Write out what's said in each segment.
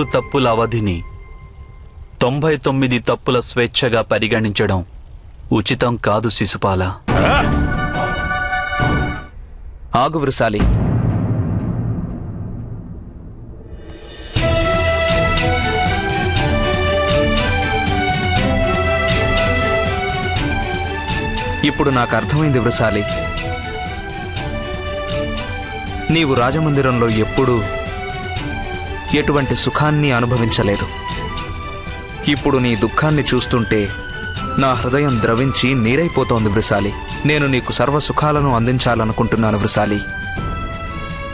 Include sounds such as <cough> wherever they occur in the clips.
నూరు తప్పుల అవధిని తొంభై తొమ్మిది తప్పుల స్వేచ్ఛగా పరిగణించడం ఉచితం కాదు శిశుపాల. ఆగు వృసాలి ఇప్పుడు నాకు అర్థమైంది వృసాలి నీవు రాజమందిరంలో ఎప్పుడూ ఎటువంటి సుఖాన్ని అనుభవించలేదు. ఇప్పుడు నీ దుఃఖాన్ని చూస్తుంటే నా హృదయం ద్రవించి నీరైపోతోంది వృసాలి. నేను నీకు సర్వ సుఖాలను అందించాలనుకుంటున్నాను వృసాలి.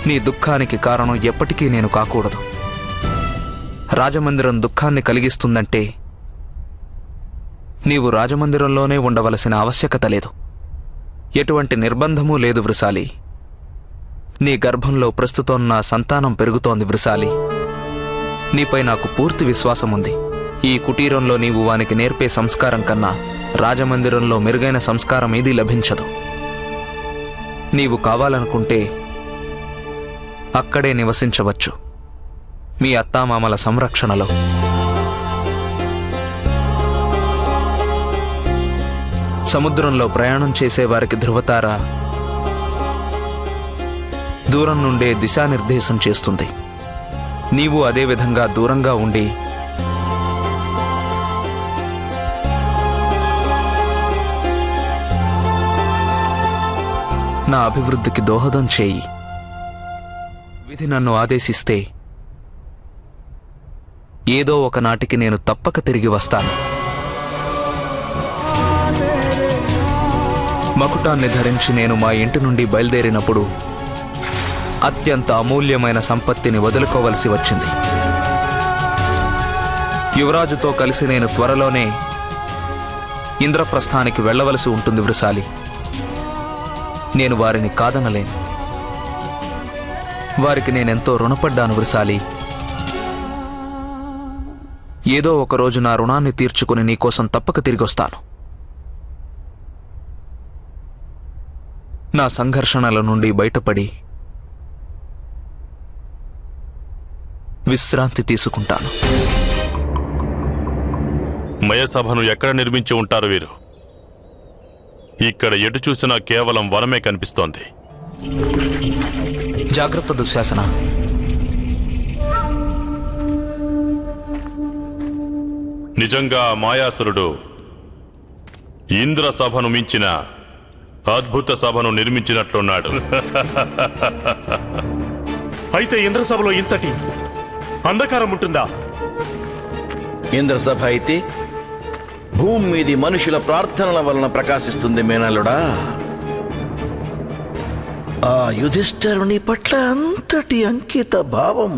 నీ దుఃఖానికి కారణం ఎప్పటికీ నేను కాకూడదు. రాజమందిరం దుఃఖాన్ని కలిగిస్తుందంటే నీవు రాజమందిరంలోనే ఉండవలసిన ఆవశ్యకత లేదు. ఎటువంటి నిర్బంధమూ లేదు వృసాలి. నీ గర్భంలో ప్రస్తుతం నా సంతానం పెరుగుతోంది వృసాలి. నీపై నాకు పూర్తి విశ్వాసం ఉంది ఈ కుటీరంలో నీవు వానికి నేర్పే సంస్కారం కన్నా రాజమందిరంలో మెరుగైన సంస్కారం ఏదీ లభించదు. నీవు కావాలనుకుంటే అక్కడే నివసించవచ్చు. మీ అత్తామామల సంరక్షణలో. సముద్రంలో ప్రయాణం చేసేవారికి ధృవతార దూరం నుండే దిశానిర్దేశం చేస్తుంది. నీవు అదే విధంగా దూరంగా ఉండి నా అభివృద్ధికి దోహదం చేయి. విధి నన్ను ఆదేశిస్తే ఏదో ఒకనాటికి నేను తప్పక తిరిగి వస్తాను. మకుటాన్ని ధరించి నేను మా ఇంటి నుండి బయలుదేరినప్పుడు అత్యంత అమూల్యమైన సంపత్తిని వదులుకోవలసి వచ్చింది. యువరాజుతో కలిసి నేను త్వరలోనే ఇంద్రప్రస్థానికి వెళ్ళవలసి ఉంటుంది వృసాలి నేను వారిని కాదనలేను. వారికి నేనెంతో రుణపడ్డాను వృసాలి ఏదో ఒక రోజు నా రుణాన్ని తీర్చుకుని నీకోసం తప్పక తిరిగొస్తాను. నా సంఘర్షణల నుండి బయటపడి విశ్రాంతి తీసుకుంటాను. మయసభను ఎక్కడ నిర్మించి ఉంటారు వీరు? ఇక్కడ ఎటు చూసినా కేవలం వనమే కనిపిస్తోంది. జాగ్రత్త దుశ్శాసన. నిజంగా మాయాసురుడు ఇంద్ర సభను మించిన అద్భుత సభను నిర్మించినట్లున్నాడు. <laughs> అయితే ఇంద్రసభలో ఇంతటి అంధకారం ఉంటుందా? ఇంద్రసభ అయితే భూమి మీది మనుషుల ప్రార్థనల వలన ప్రకాశిస్తుంది మేనలుడా ఆ యుధిష్ఠరుని పట్ల అంతటి అంకిత భావం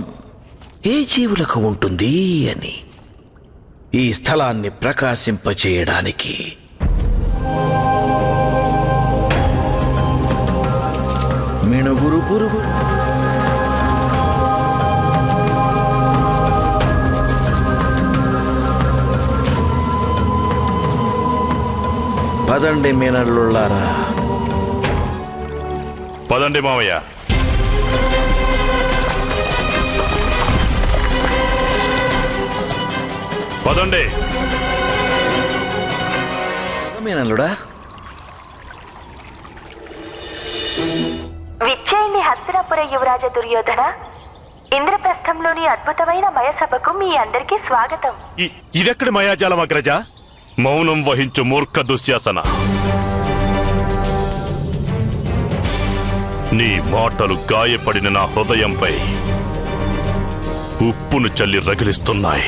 ఏ జీవులకు ఉంటుంది అని ఈ స్థలాన్ని ప్రకాశింపచేయడానికి. మిణుగురు పురుగు పదండి మీనల్లుళ్ళారా. పదండి మావయ్య. పదండి. మీనల్లుడా. విచ్చేయండి హస్తినాపుర యువరాజ దుర్యోధన. ఇంద్రప్రస్థంలోని అద్భుతమైన మయసభకు మీ అందరికీ స్వాగతం. ఇదెక్కడి మాయాజాలం అగ్రజ? మౌనం వహించు మూర్ఖ దుశ్శాసన. నీ మాటలు గాయపడిన నా హృదయంపై ఉప్పును చల్లి రగిలిస్తున్నాయి.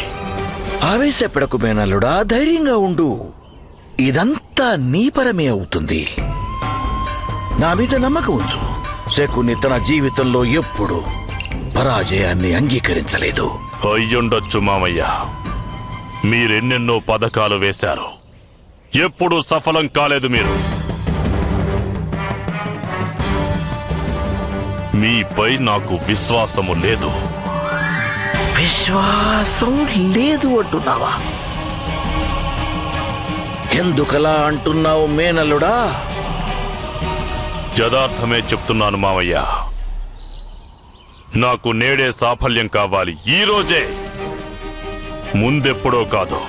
ఆవేశపడకు మేనల్లుడా ధైర్యంగా ఉండు. ఇదంతా నీ పరమే అవుతుంది. నా మీద నమ్మకం ఉంచు. శకుని తన జీవితంలో ఎప్పుడు పరాజయాన్ని అంగీకరించలేదు. అయ్యుండొచ్చు మామయ్య. మీరెన్నెన్నో పథకాలు వేశారు. ఎప్పుడూ సఫలం కాలేదు మీరు. మీపై నాకు విశ్వాసము లేదు. విశ్వాసం లేదు అంటున్నావా? ఎందుకలా అంటున్నావు మేనల్లుడా? యథార్థమే చెప్తున్నాను మామయ్య నాకు నేడే సాఫల్యం కావాలి. ఈ రోజే. ముందెప్పుడో కాదు.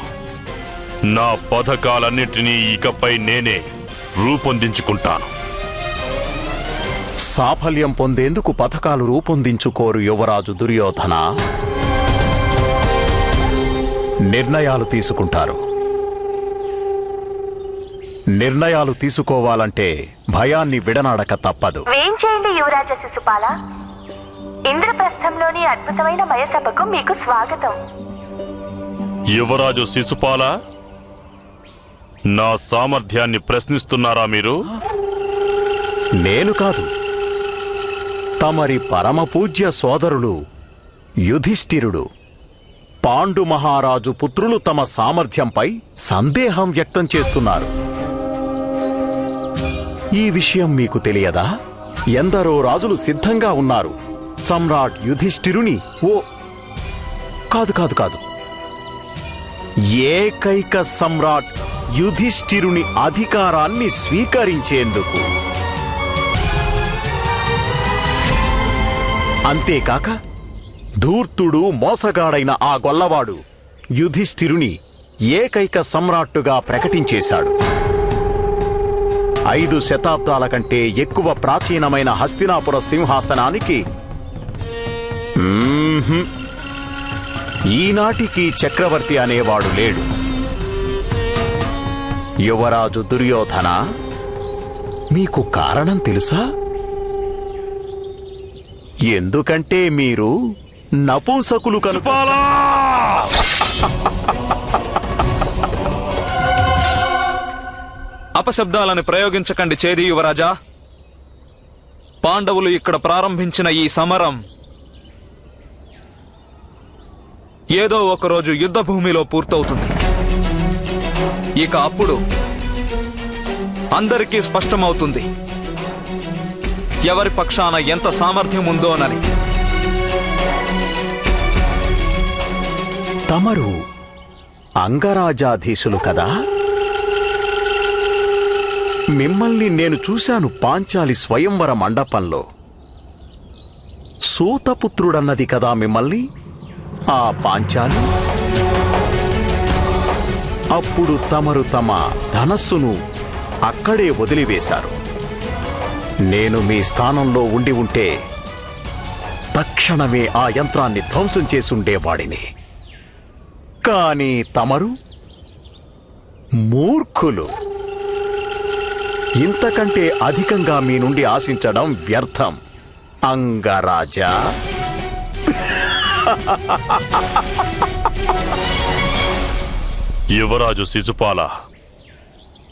నా పథకాలన్నిటినీ ఇకపై నేనే రూపొందించుకుంటాను. సాఫల్యం పొందేందుకు పథకాలు రూపొందించుకోరు యువరాజు దుర్యోధన. నిర్ణయాలు తీసుకుంటారు. నిర్ణయాలు తీసుకోవాలంటే భయాన్ని విడనాడక తప్పదు. వేం చేయండి యువరాజ శిశుపాల? ఇంద్రప్రస్థంలోని అద్భుతమైన మయసభకు మీకు స్వాగతం. యువరాజు శిశుపాల నా సామర్థ్యాన్ని ప్రశ్నిస్తున్నారా మీరు? నేను కాదు. తమరి పరమ పూజ్య సోదరులు యుధిష్ఠిరుడు పాండు మహారాజు పుత్రులు తమ సామర్థ్యంపై సందేహం వ్యక్తం చేస్తున్నారు. ఈ విషయం మీకు తెలియదా? ఎందరో రాజులు సిద్ధంగా ఉన్నారు. సమ్రాట్ యుధిష్ఠిరుని ఓ కాదు కాదు కాదు. ఏకైక సమ్రాట్ యుధిష్ఠిరుని అధికారాన్ని స్వీకరించేందుకు. అంతేకాక ధూర్తుడు మోసగాడైన ఆ గొల్లవాడు యుధిష్ఠిరుని ఏకైక సమ్రాట్టుగా ప్రకటించేశాడు. ఐదు శతాబ్దాల కంటే ఎక్కువ ప్రాచీనమైన హస్తినాపుర సింహాసనానికి ఈనాటికి చక్రవర్తి అనేవాడు లేడు. యువరాజు దుర్యోధన మీకు కారణం తెలుసా? ఎందుకంటే మీరు నపుంసకులు కనుక. అపశబ్దాలను ప్రయోగించకండి చేది యువరాజా. పాండవులు ఇక్కడ ప్రారంభించిన ఈ సమరం ఏదో ఒకరోజు యుద్ధ భూమిలో పూర్తవుతుంది. ఇక అప్పుడు అందరికీ స్పష్టమవుతుంది. ఎవరి పక్షాన ఎంత సామర్థ్యం ఉందోనని తమరు అంగరాజాధీశులు కదా? మిమ్మల్ని నేను చూశాను పాంచాలి స్వయంవర మండపంలో. సూతపుత్రుడన్నది కదా మిమ్మల్ని? ఆ పాంచాలు? అప్పుడు తమరు తమ ధనస్సును అక్కడే వదిలివేశారు. నేను మీ స్థానంలో ఉండి ఉంటే తక్షణమే ఆ యంత్రాన్ని ధ్వంసం చేసుండేవాడిని. కానీ తమరు మూర్ఖులు. ఇంతకంటే అధికంగా మీ నుండి ఆశించడం వ్యర్థం. అంగరాజా! యువరాజు శిశుపాల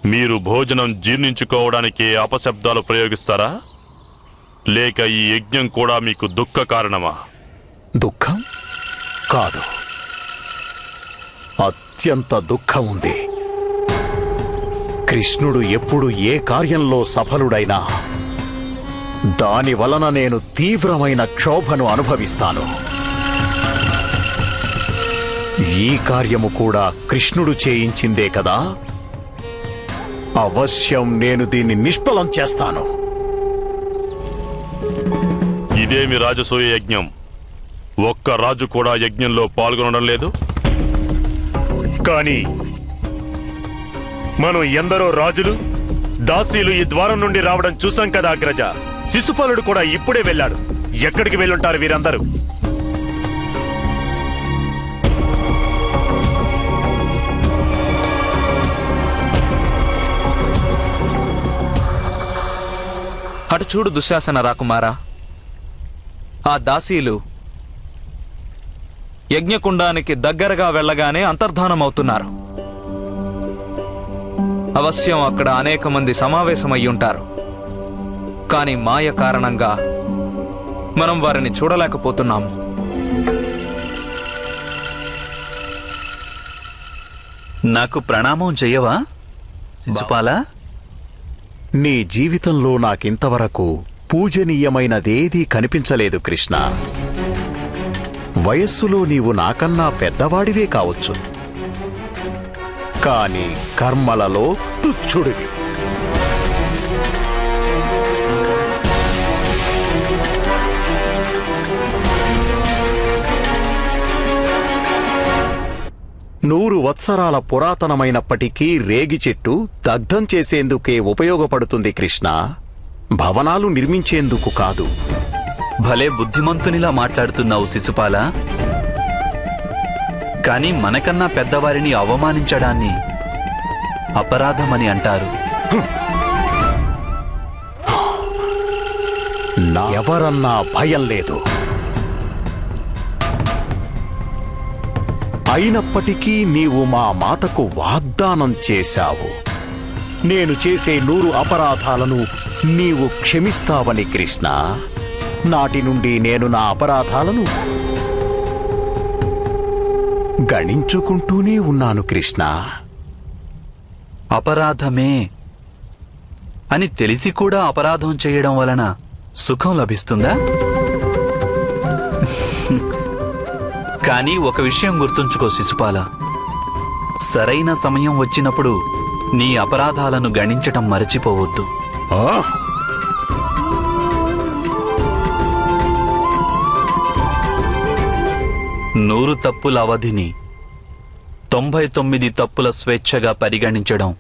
మీరు భోజనం జీర్ణించుకోవడానికి అపశబ్దాలు ప్రయోగిస్తారా? లేక ఈ యజ్ఞం కూడా మీకు దుఃఖ కారణమా? దుఃఖం? కాదు. అత్యంత దుఃఖం ఉంది. కృష్ణుడు ఎప్పుడు ఏ కార్యంలో సఫలుడైనా దాని వలన నేను తీవ్రమైన క్షోభను అనుభవిస్తాను. ఈ కార్యము కూడా కృష్ణుడు చేయించిందే కదా? అవశ్యం నేను దీన్ని నిష్ఫలం చేస్తాను. ఇదేమి రాజసూయ యజ్ఞం? ఒక్క రాజు కూడా యజ్ఞంలో పాల్గొనడం లేదు? కానీ మనం ఎందరో రాజులు దాసీలు ఈ ద్వారం నుండి రావడం చూసాం కదా అగ్రజ. శిశుపాలుడు కూడా ఇప్పుడే వెళ్ళాడు. ఎక్కడికి వెళ్ళుంటారు వీరందరూ? అటు చూడు దుశ్శాసన రాకుమారా. ఆ దాసీలు యజ్ఞకుండానికి దగ్గరగా వెళ్ళగానే అంతర్ధానమవుతున్నారు. అవశ్యం అక్కడ అనేక మంది సమావేశమయ్యుంటారు కానీ మాయ కారణంగా మనం వారిని చూడలేకపోతున్నాము నాకు ప్రణామం చెయ్యవా? శిశుపాలా? నీ జీవితంలో నాకింతవరకు పూజనీయమైనదేదీ కనిపించలేదు కృష్ణ. వయస్సులో నీవు నాకన్నా పెద్దవాడివే కావచ్చు. కాని కర్మలలో తుచ్చుడివి. నూరు వత్సరాల పురాతనమైనప్పటికీ రేగి చెట్టు దగ్ధం చేసేందుకే ఉపయోగపడుతుంది కృష్ణ. భవనాలు నిర్మించేందుకు కాదు. భలే బుద్ధిమంతునిలా మాట్లాడుతున్నావు శిశుపాల. కాని మనకన్నా పెద్దవారిని అవమానించడాన్ని అపరాధమని అంటారు. ఎవరన్నా భయం లేదు. అయినప్పటికీ నీవు మా మాతకు వాగ్దానం చేశావు. నేను చేసే నూరు అపరాధాలను నీవు క్షమిస్తావని కృష్ణ. నాటి నుండి నేను నా అపరాధాలను గణించుకుంటూనే ఉన్నాను కృష్ణ. అపరాధమే అని తెలిసి కూడా అపరాధం చేయడం వలన సుఖం లభిస్తుందా? కానీ ఒక విషయం గుర్తుంచుకో శిశుపాల. సరైన సమయం వచ్చినప్పుడు నీ అపరాధాలను గణించటం మరచిపోవద్దు? నూరు తప్పుల అవధిని తొంభై తొమ్మిది తప్పుల స్వేచ్ఛగా పరిగణించడం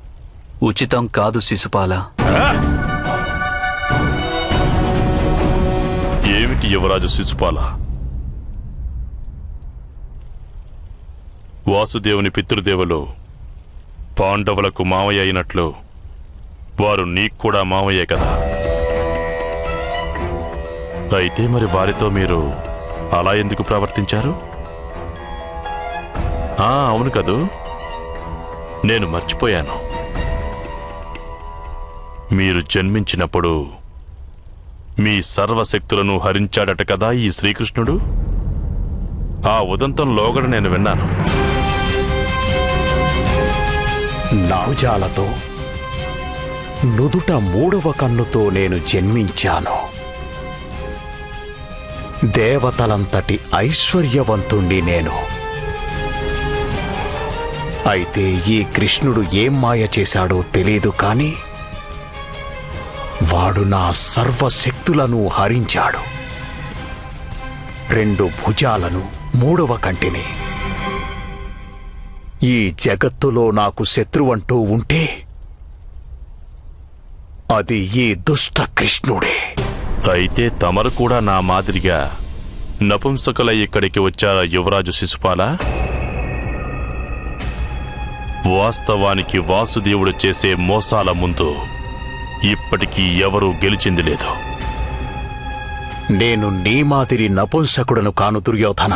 ఉచితం కాదు శిశుపాల. ఏమిటి యువరాజు శిశుపాల? వాసుదేవుని పితృదేవులు పాండవులకు మావయ్య అయినట్లు వారు నీకు కూడా మావయ్యే కదా. అయితే మరి వారితో మీరు అలా ఎందుకు ప్రవర్తించారు? ఆ అవును కదూ. నేను మర్చిపోయాను. మీరు జన్మించినప్పుడు మీ సర్వశక్తులను హరించాడట కదా ఈ శ్రీకృష్ణుడు? ఆ ఉదంతం లోగడ నేను విన్నాను. నాజాలతో నుదుట మూడవ కన్నుతో నేను జన్మించాను. దేవతలంతటి ఐశ్వర్యవంతుణ్ణి నేను. అయితే ఈ కృష్ణుడు ఏం మాయ చేశాడో తెలీదు కాని వాడు నా సర్వశక్తులను హరించాడు. రెండు భుజాలను మూడవ కంటిని ఈ జగత్తులో నాకు శత్రువంటూ ఉంటే అది ఈ దుష్ట కృష్ణుడే. అయితే తమరు కూడా నా మాదిరిగా నపుంసకుల ఇక్కడికి వచ్చారా యువరాజు శిశుపాల? వాస్తవానికి వాసుదేవుడు చేసే మోసాల ముందు ఇప్పటికీ ఎవరూ గెలిచింది లేదు. నేను నీ మాదిరి నపుంసకుడను కాను దుర్యోధన.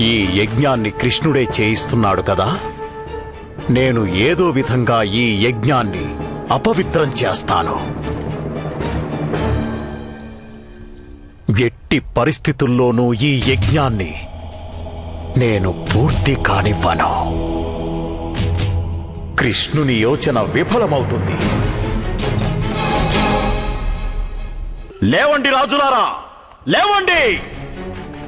ఈ యజ్ఞాన్ని కృష్ణుడే చేయిస్తున్నాడు కదా? నేను ఏదో విధంగా ఈ యజ్ఞాన్ని అపవిత్రం చేస్తాను. ఎట్టి పరిస్థితుల్లోనూ ఈ యజ్ఞాన్ని నేను పూర్తి కానివ్వను. కృష్ణుని యోచన విఫలమవుతుంది. లేవండి రాజులారా! లేవండి!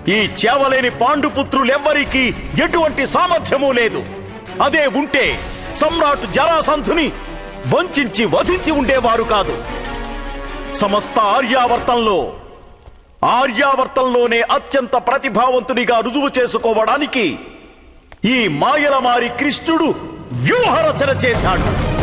ఈ చేవలేని పాండుపుత్రులెవ్వరికీ ఎటువంటి సామర్థ్యమూ లేదు. అదే ఉంటే సమ్రాట్ జరాసంధుని వంచించి వధించి ఉండేవారు కాదు. సమస్త ఆర్యావర్తంలో ఆర్యావర్తంలోనే అత్యంత ప్రతిభావంతునిగా రుజువు చేసుకోవడానికి ఈ మాయలమారి కృష్ణుడు వ్యూహరచన చేశాడు.